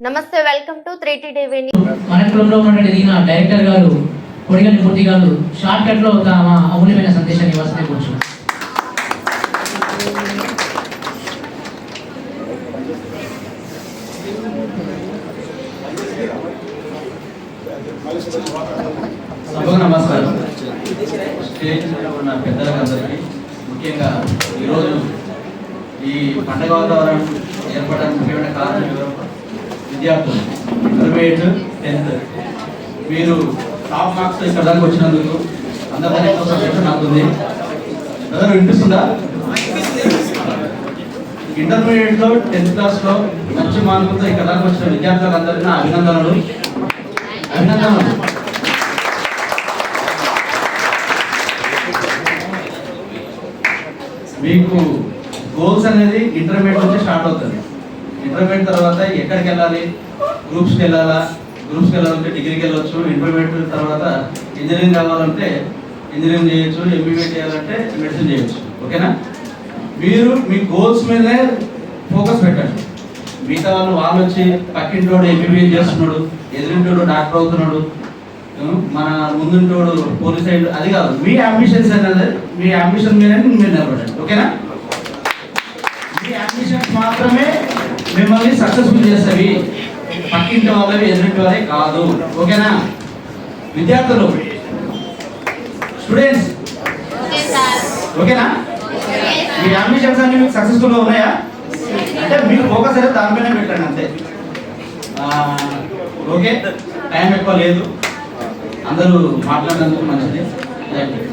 నమస్తే welcome to three TV మన కులంలో ఉన్నటువంటి ఈయన డైరెక్టర్ గారు కొడిగంటి మూర్తి గారు షార్ట్ కట్లో తమ అమూల్యమైన సందేశాన్ని ఇవ్వాల్సిందే కూర్చు సభకు నమస్కారం స్టేజ్ ఉన్న పెద్దలకు అందరికీ ముఖ్యంగా ఈరోజు ఈ పండగ వాతావరణం ఏర్పడడానికి ముఖ్యమైన కారణం ఎవరు? విద్యార్థులు ఇంటర్మీడియట్ టెన్త్ మీరు టాప్ మార్క్స్ ఇక్కడ వచ్చినందుకు అందరికీ సంతోషం నాకు అందరూ వినిపిస్తుందా టెన్త్ క్లాస్లో మంచి మార్కులతో ఇక్కడ వచ్చిన విద్యార్థులకు అందరికీ నా అభినందనలు. అభినందనలు. మీకు గోల్స్ అనేది ఇంటర్మీడియట్ నుంచి స్టార్ట్ అవుతుంది. ఇంటర్మీడియట్ తర్వాత ఎక్కడికి వెళ్ళాలి గ్రూప్స్కి వెళ్ళాలా గ్రూప్స్కి వెళ్ళాలంటే డిగ్రీకి వెళ్ళొచ్చు ఇంటర్మీడియట్ తర్వాత ఇంజనీరింగ్ కావాలంటే ఇంజనీరింగ్ చేయొచ్చు ఎంబీబీ చేయాలంటే మెడిసిన్ చేయొచ్చు. ఓకేనా? మీరు మీ గోల్స్ మీదే ఫోకస్ పెట్టండి. మిగతా వాళ్ళు వాళ్ళు వచ్చి పక్కింటోడు ఎంబీబీఎస్ చేస్తున్నాడు ఎదురింటోడు డాక్టర్ అవుతున్నాడు మన ముందుంటోడు పోలీస్ సైడ్ అది కాదు. మీ అంబిషన్స్ అనేది మీ అంబిషన్ మీద మీరు నిలబడండి. ఓకేనా? మిమ్మల్ని సక్సెస్ఫుల్ చేసేవి పక్కింటి వాళ్ళవి ఎదురింటి వాళ్ళే కాదు. ఓకేనా? విద్యార్థులు స్టూడెంట్స్ ఓకేనా? మీ అంబిషన్స్ అన్ని మీకు సక్సెస్ఫుల్ ఉన్నాయా? అంటే మీరు ఫోకస్ అయితే దానిపైనే పెట్టండి అంతే. ఓకే. టైం ఎక్కువ లేదు. అందరూ మాట్లాడినందుకు మంచిది. Thank you